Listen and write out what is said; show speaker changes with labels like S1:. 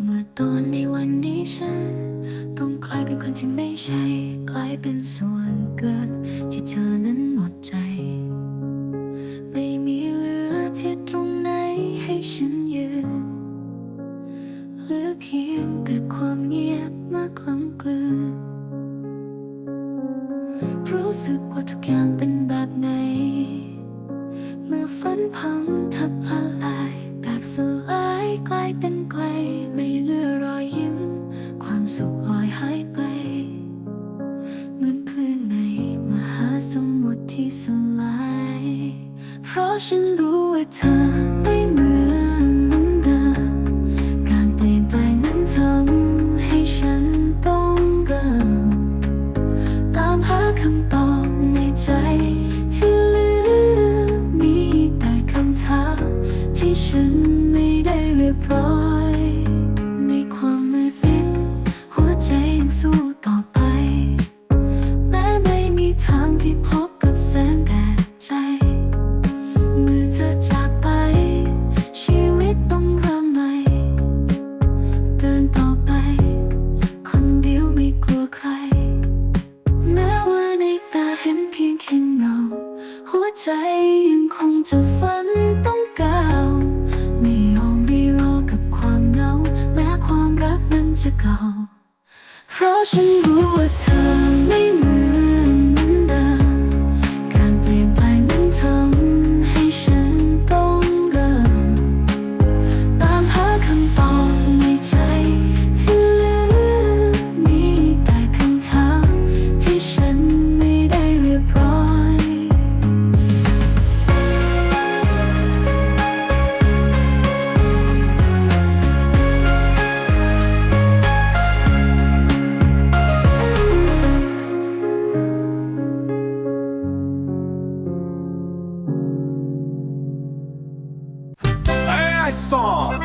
S1: เมื่อตอนในวันนี้ฉัน ต้องกลายเป็นคนที่ไม่ใช่ กลายเป็นส่วนเกินที่เธอนั้นหมดใจ ไม่มีเหลือที่ตรงไหนให้ฉันยืนเหลือเพียงแต่ความเงียบมาคล้ำกลือรู้สึกว่าทุกอย่างเป็น ที่สลาย เพราะฉันรู้ว่าเธอไม่เหมือนเดิมการเปลี่ยนแปลงนั้นทำให้ฉันต้องเริ่ม ตามหาคำตอบในใจที่เหลือมีแต่คำถามที่ฉันไม่ได้เรียบร้อย ยังคงจะฝันต้องก้าวไม่ยอมรีรอกับความเหงา แม้ความรักนั้นจะเก่า เพราะฉันรู้ว่าเธอ
S2: song.